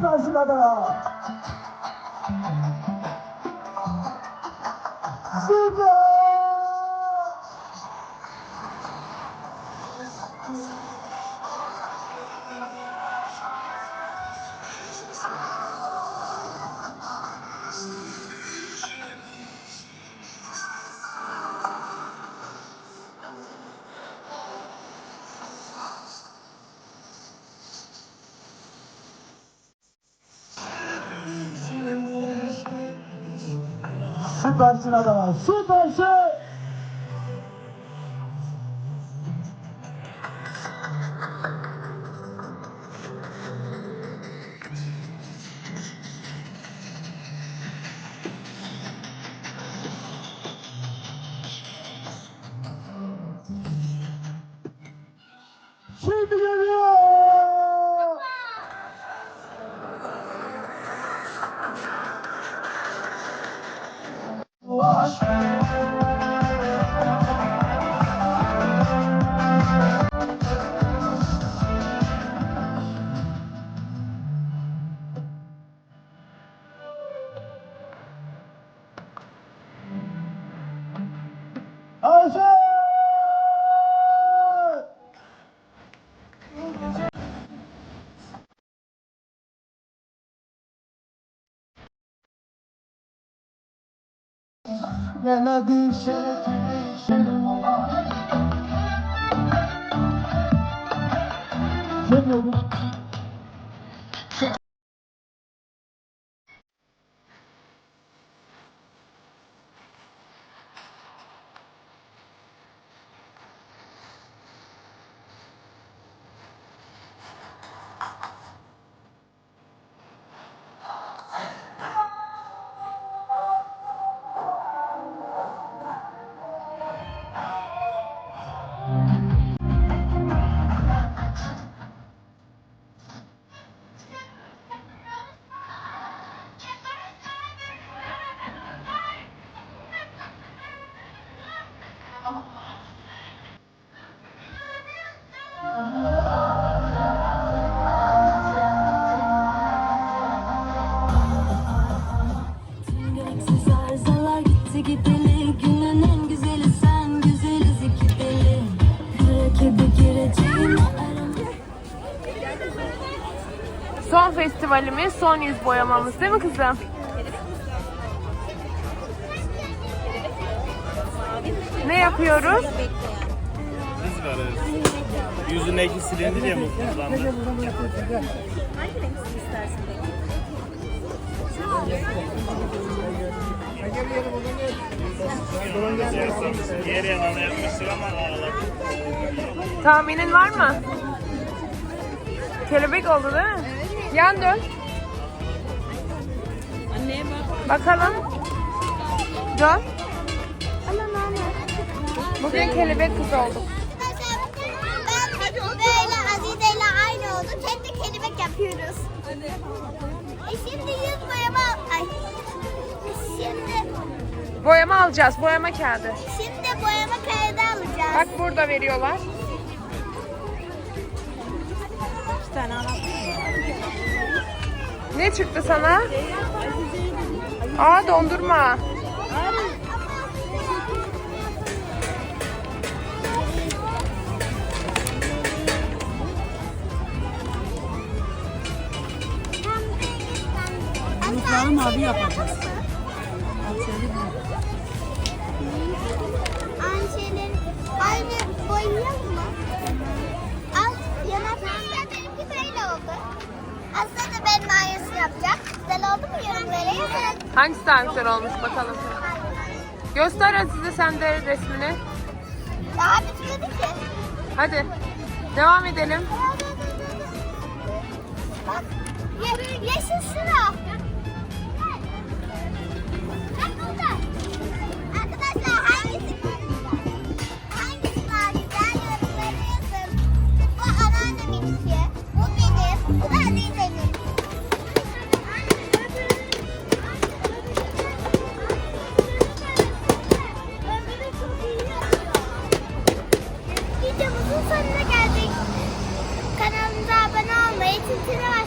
返しながら。Süpersin Adana. Süpersin. Şimdi geliyor. Australia. Melody Sing gitti gideli Günün en güzeli sen güzeliz iki deli Kara kedi gireceğim aramaya Son festivalimiz, son yüz boyamamız değil mi kızım? Ne yapıyoruz? Biz varız. Yüzündeki silindi diye mutluluklandı. Tahminin var mı? Kelebek oldu değil mi? Yan dön. Anneye bak. Bakalım. Dön. Bugün kelebek kız olduk. Ben böyle Azize ile aynı olduk. De kelebek yapıyoruz. E şimdi yüz boyama... Ay. Şimdi, Boyama alacağız. Boyama kağıdı. şimdi boyama kağıdı alacağız. Bak burada veriyorlar. Bir tane. Ne çıktı sana? Aa dondurma. Bulutları mavi yapacağız. Aynı aynı boyayalım mı? Al yanaklarında benimki böyle oldu. Aslında benim aynısını yapacak. Güzel oldu mu yorumlara yazın. Hangisi daha güzel olmuş bakalım. Göster Azize sen de resmini. Daha bitmedi ki. Hadi. Devam edelim. Bak ye- yeşil sıra. 亲热